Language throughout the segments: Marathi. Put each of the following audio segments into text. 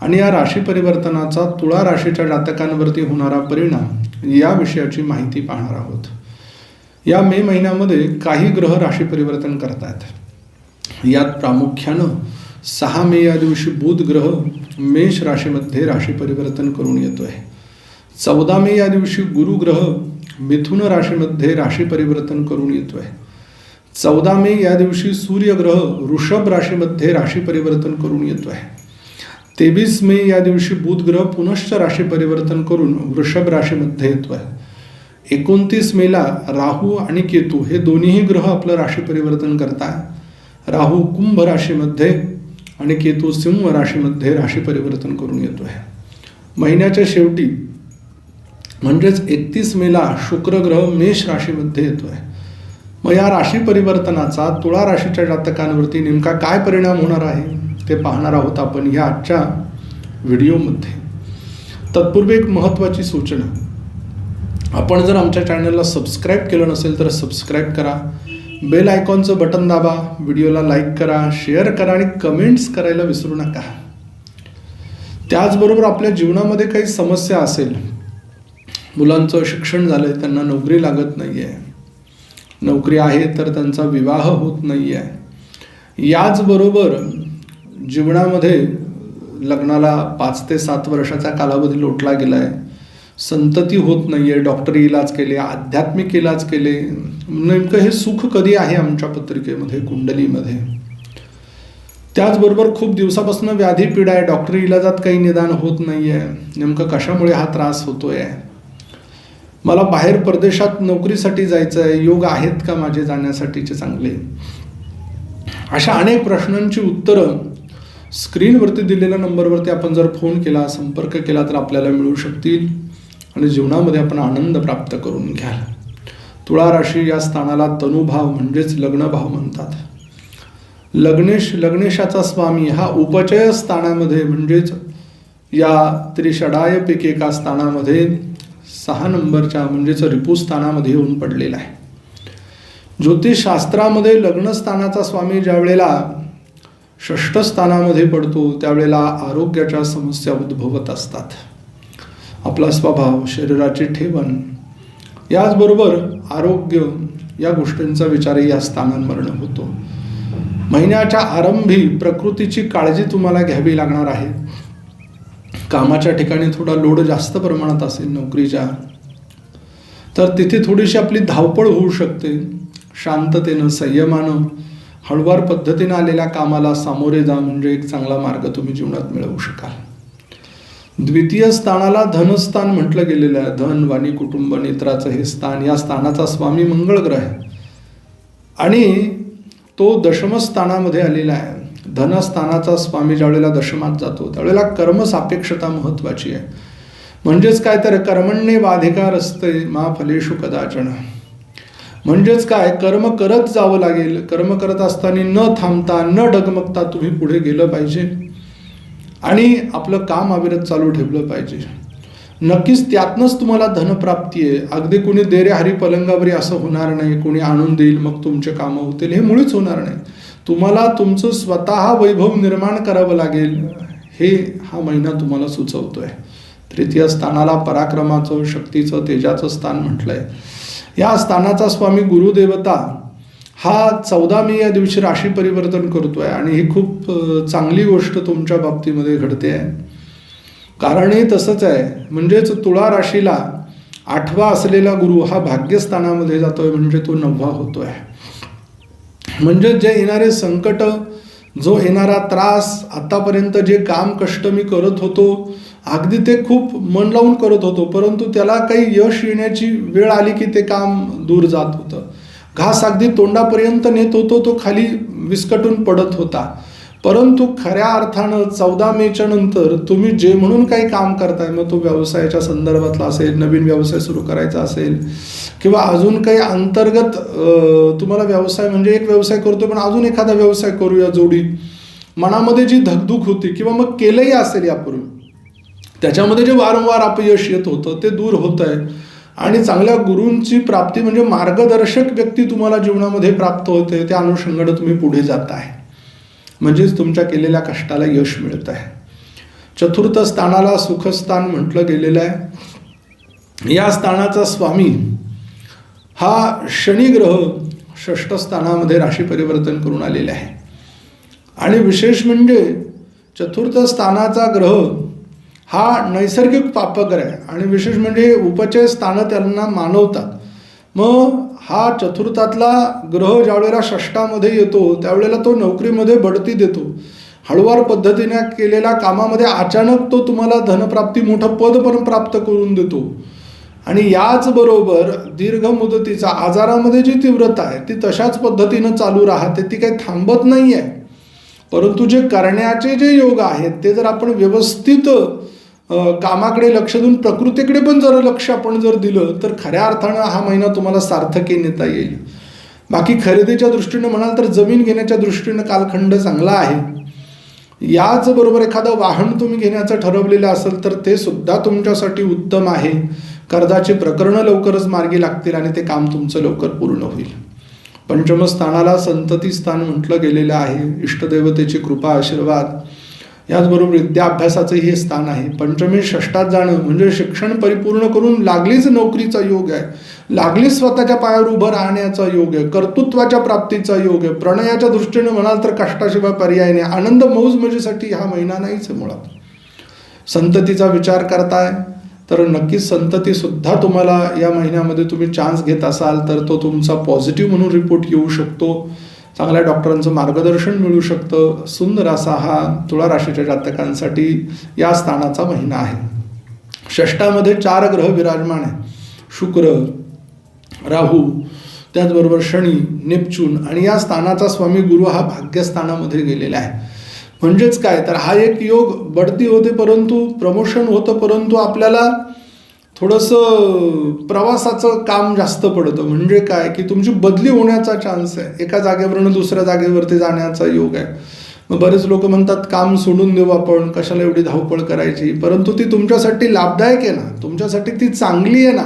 आणि या राशी परिवर्तनाचा तुळा राशीच्या जातकांवरती होणारा परिणाम या विषयाची माहिती पाहणार आहोत. या मे महिन्यामध्ये काही ग्रह राशी परिवर्तन करतात. यात प्रामुख्यानं सहा मे या दिवशी बुध ग्रह मेष राशीमध्ये राशी परिवर्तन करून येतो आहे चौदा मे या दिवशी गुरु ग्रह मिथुन राशीमध्ये राशी परिवर्तन करून येतो आहे चौदा मे या दिवशी सूर्यग्रह वृषभ राशीमध्ये राशी परिवर्तन करून येतो आहे तेवीस मे या दिवशी बुध ग्रह पुनश्च राशी परिवर्तन करून वृषभ राशीमध्ये येतो आहे एकोणतीस मेला राहू आणि केतू हे दोन्हीही ग्रह आपलं राशी परिवर्तन करताय. राहू कुंभ राशीमध्ये आणि केतू सिंह राशीमध्ये राशी परिवर्तन करून येतो आहे महिन्याच्या शेवटी म्हणजेच एकतीस मेला शुक्र ग्रह मेष राशीमध्ये येतो आहे मग या राशी परिवर्तनाचा तुळा राशीच्या जातकांवरती नेमका काय परिणाम होणार आहे? ते पाहणार आहोत आपण या आजच्या व्हिडिओमध्ये. तत्पूर्वी एक महत्त्वाची सूचना. आपण जर आमच्या चॅनलला सबस्क्राईब केलं नसेल तर सबस्क्राईब करा. बेल आयकॉनचं बटन दाबा व्हिडिओला लाईक करा शेअर करा आणि कमेंट्स करायला विसरू नका. त्याचबरोबर आपल्या जीवनामध्ये काही समस्या असेल मुलांचं शिक्षण झालंय त्यांना नोकरी लागत नाही आहे नोकरी आहे तर त्यांचा विवाह होत नाही आहे याचबरोबर जीवनामध्ये लग्नाला पाच ते सात वर्षाचा कालावधी लोटला गेला आहे संतती होत नाही आहे डॉक्टरी इलाज केले आध्यात्मिक इलाज केले. नेमकं हे सुख कधी आहे आमच्या पत्रिकेमध्ये कुंडलीमध्ये? त्याचबरोबर खूप दिवसापासून व्याधी पीडा आहे डॉक्टरी इलाजात काही निदान होत नाही आहे नेमकं कशामुळे हा त्रास होतोय? मला बाहेर परदेशात नोकरीसाठी जायचं आहे योग आहेत का माझे जाण्यासाठीचे चांगले? अशा अनेक प्रश्नांची उत्तरं स्क्रीनवरती दिलेल्या नंबरवरती आपण जर फोन केला संपर्क केला तर आपल्याला मिळू शकतील. आणि जीवनामध्ये आपण आनंद प्राप्त करून घ्याल. तुळा राशी या स्थानाला तनुभाव म्हणजेच लग्नभाव म्हणतात. लग्नेश लग्नेशाचा स्वामी हा उपचय स्थानामध्ये म्हणजेच या त्रिषडायपैकी एका स्थानामध्ये सहा नंबरच्या म्हणजेच रिपू स्थानामध्ये येऊन पडलेला आहे. ज्योतिषशास्त्रामध्ये लग्नस्थानाचा स्वामी ज्या वेळेला षष्ठ स्थानामध्ये पडतो त्यावेळेला आरोग्याच्या समस्या उद्भवत असतात. आपला स्वभाव शरीराची ठेवण याचबरोबर आरोग्य या गोष्टींचा विचारही या स्थानांवरनं होतो. महिन्याच्या आरंभी प्रकृतीची काळजी तुम्हाला घ्यावी लागणार आहे. कामाच्या ठिकाणी थोडा लोड जास्त प्रमाणात असेल नोकरीच्या तर तिथे थोडीशी आपली धावपळ होऊ शकते. शांततेनं संयमानं हळुवार पद्धतीनं आलेल्या कामाला सामोरे जा म्हणजे एक चांगला मार्ग तुम्ही जीवनात मिळवू शकाल. द्वितीय स्थानाला धनस्थान म्हटलं गेलेलं आहे. धन वाणी कुटुंब नेत्राचं हे स्थान या स्थानाचा स्वामी मंगळ ग्रह आहे. आणि तो दशमस्थानामध्ये आलेला आहे. धनस्थानाचा स्वामी ज्यावेळेला दशमात जातो त्यावेळेला कर्मसापेक्षता महत्वाची आहे. म्हणजेच काय तर कर्मण्ये वाधिकार असते मा फलेशु कदाचन. म्हणजेच काय? कर्म करत जावं लागेल. कर्म करत असताना न थांबता न डगमगता तुम्ही पुढे गेलं पाहिजे. आणि आपलं काम अविरत चालू ठेवलं पाहिजे. नक्कीच त्यातनंच तुम्हाला धनप्राप्ती आहे. अगदी कोणी देरे हरी पलंगावरी असं होणार नाही. कोणी आणून देईल मग तुमचे कामं होतील. हे मुळीच होणार नाही. तुम्हाला तुमचं स्वतः वैभव निर्माण करावं लागेल. हे हा महिना तुम्हाला सुचवतोय. तृतीय स्थानाला पराक्रमाचं शक्तीचं तेजाचं स्थान म्हटलंय. या स्थानाचा स्वामी गुरुदेवता हा चौदा मे या दिवशी राशी परिवर्तन करतो आहे आणि ही खूप चांगली गोष्ट तुमच्या बाबतीमध्ये घडते. आहे कारणही तसंच आहे. म्हणजेच तुळा राशीला आठवा असलेला गुरु हा भाग्यस्थानामध्ये जातो आहे म्हणजे तो नववा होतो आहे म्हणजे जे येणारे संकट जो येणारा त्रास आतापर्यंत जे काम कष्ट मी करत होतो अगदी ते खूप मन लावून करत होतो परंतु त्याला काही यश येण्याची वेळ आली की ते काम दूर जात होतं. घास अगदी तोंडापर्यंत नेत होतो तो खाली विस्कटून पडत होता. परंतु खऱ्या अर्थानं चौदा मेच्या नंतर तुम्ही जे म्हणून काही काम करताय मग तो व्यवसायाच्या संदर्भातला असेल नवीन व्यवसाय सुरू करायचा असेल किंवा अजून काही अंतर्गत तुम्हाला व्यवसाय म्हणजे एक व्यवसाय करतो पण अजून एखादा व्यवसाय करूया जोडी मनामध्ये जी धकधूक होती किंवा मग केलंही असेल यापूर्वी त्याच्यामध्ये जे वारंवार अपयश येत होतं ते दूर होत आहे. आणि चांगल्या गुरूंची प्राप्ती म्हणजे मार्गदर्शक व्यक्ती तुम्हाला जीवनामध्ये प्राप्त होते त्या अनुषंगाने तुम्ही पुढे जात आहे. म्हणजेच तुमच्या केलेल्या कष्टाला यश मिळत आहे. चतुर्थ स्थानाला सुखस्थान म्हटलं गेलेलं आहे. या स्थानाचा स्वामी हा शनिग्रह षष्ठ स्थानामध्ये राशी परिवर्तन करून आलेला आहे. आणि विशेष म्हणजे चतुर्थ स्थानाचा ग्रह हा नैसर्गिक पापग्रह आहे आणि विशेष म्हणजे उपचय स्थानं त्यांना मानवतात. मग हा चतुर्थातला ग्रह ज्यावेळेला षष्टामध्ये येतो त्यावेळेला तो नोकरीमध्ये बढती देतो. हळुवार पद्धतीने केलेल्या कामामध्ये अचानक तो तुम्हाला धनप्राप्ती मोठं पद पण प्राप्त करून देतो. आणि याचबरोबर दीर्घ मुदतीचा आजारामध्ये जी तीव्रता आहे ती तशाच पद्धतीनं चालू राहते ती काही थांबत नाही आहे परंतु जे करण्याचे जे योग आहेत ते जर आपण व्यवस्थित कामाकडे लक्ष देऊन प्रकृतीकडे पण जर लक्ष आपण जर दिलं तर खऱ्या अर्थानं हा महिना तुम्हाला सार्थकी नेता येईल. बाकी खरेदीच्या दृष्टीनं म्हणाल तर जमीन घेण्याच्या दृष्टीनं कालखंड चांगला आहे. याचबरोबर एखादं वाहन तुम्ही घेण्याचं ठरवलेलं असेल तर ते सुद्धा तुमच्यासाठी उत्तम आहे. कर्जाची प्रकरणं लवकरच मार्गी लागतील आणि ते काम तुमचं लवकर पूर्ण होईल. पंचमस्थानाला संतती स्थान म्हटलं गेलेलं आहे. इष्टदेवतेची कृपा आशीर्वाद. याचबरोबर विद्याभ्यासाचं हे स्थान आहे. पंचमी षष्टात जाणं म्हणजे शिक्षण परिपूर्ण करून लागलीच नोकरीचा योग आहे. लागलीच स्वतःच्या पायावर उभं राहण्याचा योग आहे. कर्तृत्वाच्या प्राप्तीचा योग आहे. प्रणयाच्या दृष्टीने म्हणाल तर कष्टाशिवाय पर्याय नाही. आनंद मौज मजेसाठी हा महिना नाहीच आहे मुळात. संततीचा विचार करताय तर नक्कीच संतती सुद्धा तुम्हाला या महिन्यामध्ये तुम्ही चान्स घेत असाल तर तो तुमचा पॉझिटिव्ह म्हणून रिपोर्ट येऊ शकतो. चांगल्या डॉक्टरांचं मार्गदर्शन मिळू शकतं. सुंदर असा हा तुळा राशीच्या जातकांसाठी या स्थानाचा महिना आहे. षष्टामध्ये चार ग्रह विराजमान आहे शुक्र राहू त्याचबरोबर शनी नेपच्यून आणि या स्थानाचा स्वामी गुरु हा भाग्यस्थानामध्ये गेलेला आहे. म्हणजेच काय? तर हा एक योग बढती होते परंतु प्रमोशन होतं परंतु आपल्याला थोडंसं प्रवासाचं काम जास्त पडतं. म्हणजे काय? की तुमची बदली होण्याचा चान्स आहे. एका जागेवरनं दुसऱ्या जागेवरती जाण्याचा योग आहे. मग बरेच लोक म्हणतात काम सोडून देऊ आपण. कशाला एवढी धावपळ करायची? परंतु ती तुमच्यासाठी लाभदायक आहे ना? तुमच्यासाठी ती चांगली आहे ना?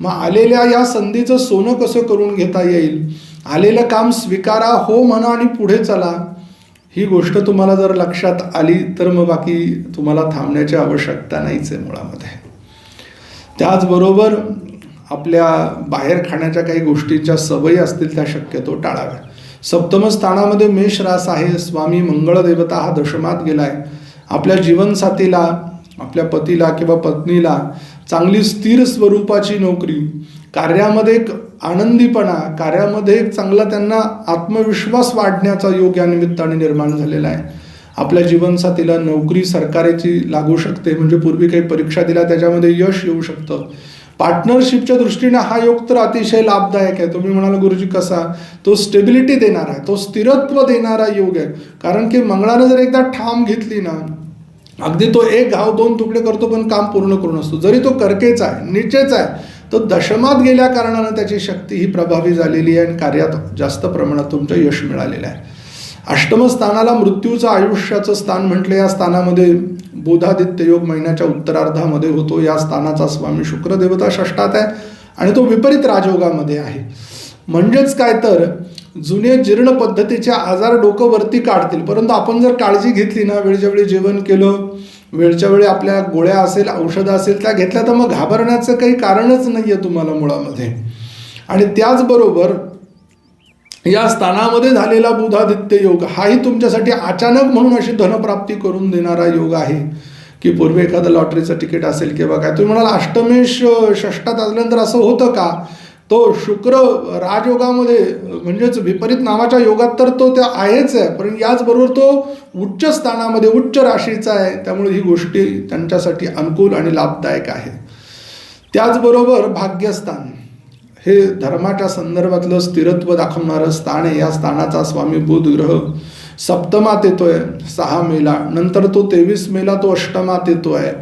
मग आलेल्या या संधीचं सोनं कसं करून घेता येईल? आलेलं काम स्वीकारा हो म्हणा आणि पुढे चला. ही गोष्ट तुम्हाला जर लक्षात आली तर मग बाकी तुम्हाला थांबण्याची आवश्यकता नाहीच आहे मुळामध्ये. त्याचबरोबर आपल्या बाहेर खाण्याच्या काही गोष्टींच्या सवयी असतील त्या शक्यतो टाळाव्या सप्तम स्थानामध्ये मेष रास आहे स्वामी मंगळदेवता हा दशमात गेलाय. आपल्या जीवनसाथीला आपल्या पतीला किंवा पत्नीला चांगली स्थिर स्वरूपाची नोकरी कार्यामध्ये एक आनंदीपणा कार्यामध्ये एक चांगला त्यांना आत्मविश्वास वाढण्याचा योग या निमित्ताने निर्माण झालेला आहे. आपल्या जीवनसाथीला नोकरी सरकारची लागू शकते म्हणजे पूर्वी काही परीक्षा दिल्या त्याच्यामध्ये यश येऊ शकतं. पार्टनरशिपच्या दृष्टीने हा योग तर अतिशय लाभदायक आहे. तुम्ही म्हणाल गुरुजी कसा? तो स्टेबिलिटी देणारा आहे तो स्थिरत्व देणारा योग आहे. कारण की मंगळानं जर एकदा ठाम घेतली ना अगदी तो एक घाव दोन तुकडे करतो पण काम पूर्ण करून असतो. जरी तो करकेचा आहे निचेच आहे तो दशमात गेल्या कारणानं त्याची शक्ती ही प्रभावी झालेली आहे आणि कार्यात जास्त प्रमाणात तुमचं यश मिळालेलं आहे. अष्टम स्थानाला मृत्यूचं आयुष्याचं स्थान म्हटलं या स्थानामध्ये बोधादित्य योग महिन्याच्या उत्तरार्धामध्ये होतो. या स्थानाचा स्वामी शुक्रदेवता षष्टात आहे आणि तो विपरीत राजयोगामध्ये आहे. म्हणजेच काय तर जुने जीर्ण पद्धतीचे आजार डोकं वरती काढतील. परंतु आपण जर काळजी घेतली ना वेळच्या वेळी जेवण केलं वेळच्या वेळी आपल्या गोळ्या असेल औषधं असेल त्या घेतल्या तर मग घाबरण्याचं काही कारणच नाही आहे तुम्हाला मुळामध्ये. आणि त्याचबरोबर या स्थानामध्ये झालेला बुधादित्य योग हाही तुमच्यासाठी अचानक म्हणून अशी धनप्राप्ती करून देणारा योग आहे. की पूर्वी एखादं लॉटरीचं तिकीट असेल किंवा काय तुम्ही म्हणाल अष्टमेश षष्टात असल्यानंतर असं होतं का? तो शुक्र राजयोगामध्ये म्हणजेच विपरीत नावाच्या योगात तर तो त्या आहेच आहे पण याचबरोबर तो उच्च स्थानामध्ये उच्च राशीचा आहे. त्यामुळे ही गोष्टी त्यांच्यासाठी अनुकूल आणि लाभदायक आहे. त्याचबरोबर भाग्यस्थान. हे धर्माच्या संदर्भातलं स्थिरत्व दाखवणारं स्थान आहे. या स्थानाचा स्वामी बुध ग्रह सप्तमात येतोय सहा मेला. नंतर तो तेवीस मेला तो अष्टमात येतो आहे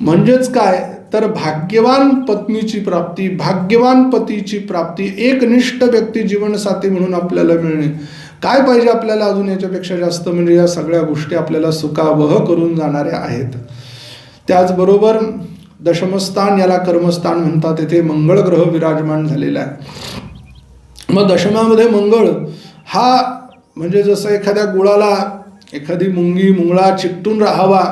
म्हणजेच काय? तर भाग्यवान पत्नीची प्राप्ती भाग्यवान पतीची प्राप्ती एकनिष्ठ व्यक्ती जीवनसाथी म्हणून आपल्याला मिळणे. काय पाहिजे आपल्याला अजून याच्यापेक्षा जास्त? म्हणजे या सगळ्या गोष्टी आपल्याला सुखावह करून जाणाऱ्या आहेत. त्याचबरोबर दशमस्थान याला कर्मस्थान म्हणतात. येथे मंगळ ग्रह विराजमान झालेला आहे. मग दशमामध्ये मंगळ हा म्हणजे जसं एखाद्या गुळाला एखादी मुंगी मुंगळा चिकटून राहावा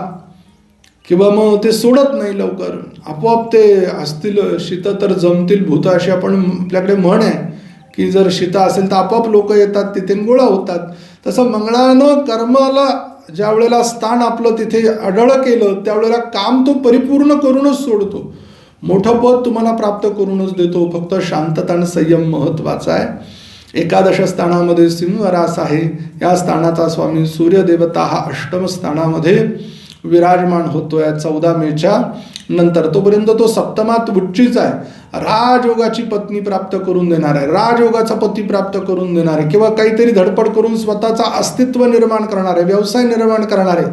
किंवा मग ते सोडत नाही लवकर. आपोआप ते असतील शीत तर जमतील भूत अशी आपण आपल्याकडे म्हण आहे की जर शीता असेल तर आपोआप लोक येतात तिथे गोळा होतात. तसं मंगळानं कर्माला ज्या वेळेला स्थान आपलं तिथे आढळं केलं त्यावेळेला काम तो परिपूर्ण करूनच सोडतो. मोठं पद तुम्हाला प्राप्त करूनच देतो. फक्त शांतता आणि संयम महत्त्वाचा आहे. एकादश स्थानामध्ये सिंह रास आहे या स्थानाचा स्वामी सूर्यदेवता हा अष्टम स्थानामध्ये विराजमान होतोय चौदा मेच्या नंतर तोपर्यंत तो सप्तमात उच्चीच आहे. राजयोगाची पत्नी प्राप्त करून देणार आहे. राजयोगाचा पती प्राप्त करून देणार आहे. किंवा काहीतरी धडपड करून स्वतःचा अस्तित्व निर्माण करणार आहे. व्यवसाय निर्माण करणार आहे.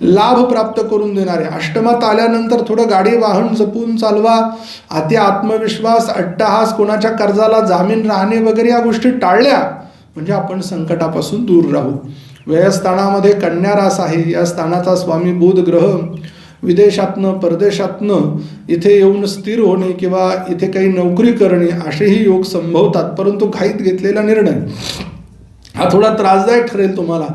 लाभ प्राप्त करून देणार आहे. अष्टमात आल्यानंतर थोडं गाडी वाहन जपून चालवा. अति आत्मविश्वास अट्टहास कोणाच्या कर्जाला जामीन राहणे वगैरे या गोष्टी टाळल्या म्हणजे आपण संकटापासून दूर राहू. व्ययस्थानामध्ये कन्या रास आहे. या स्थानाचा स्वामी बुध ग्रह विदेशातनं परदेशातनं इथे येऊन स्थिर होणे किंवा इथे काही नोकरी करणे असेही योग संभवतात परंतु घाईत घेतलेला निर्णय. हा थोडा त्रासदायक ठरेल तुम्हाला.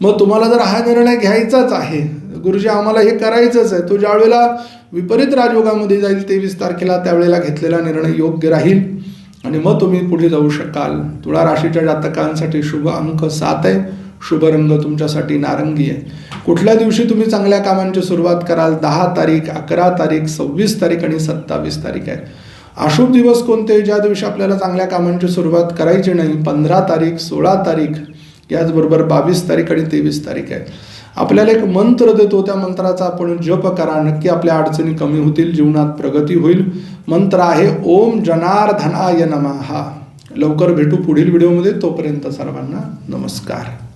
मग तुम्हाला जर हा निर्णय घ्यायचाच आहे गुरुजी आम्हाला हे करायचंच आहे तो ज्या वेळेला विपरीत राजयोगामध्ये जाईल तेवीस तारखेला त्यावेळेला घेतलेला निर्णय योग्य राहील. आणि मग तुम्ही पुढे जाऊ शकाल. तुळा राशीच्या जातकांसाठी शुभ अंक सात आहे. शुभ रंग तुमच्यासाठी नारंगी आहे. कुठल्या दिवशी तुम्ही चांगल्या कामांची सुरुवात कराल? दहा तारीख अकरा तारीख सव्वीस तारीख आणि सत्तावीस तारीख आहे. अशुभ दिवस कोणते? ज्या दिवशी आपल्याला चांगल्या कामांची सुरुवात करायची नाही पंधरा तारीख सोळा तारीख याचबरोबर बावीस तारीख आणि तेवीस तारीख आहे. आपल्याला एक मंत्र देतो त्या मंत्राचा आपण जप करा. नक्की आपल्या अडचणी कमी होतील जीवनात प्रगती होईल. मंत्र आहे ओम जनार्दनाय नमः. लवकर भेटू पुढील व्हिडिओमध्ये. तोपर्यंत सर्वांना नमस्कार.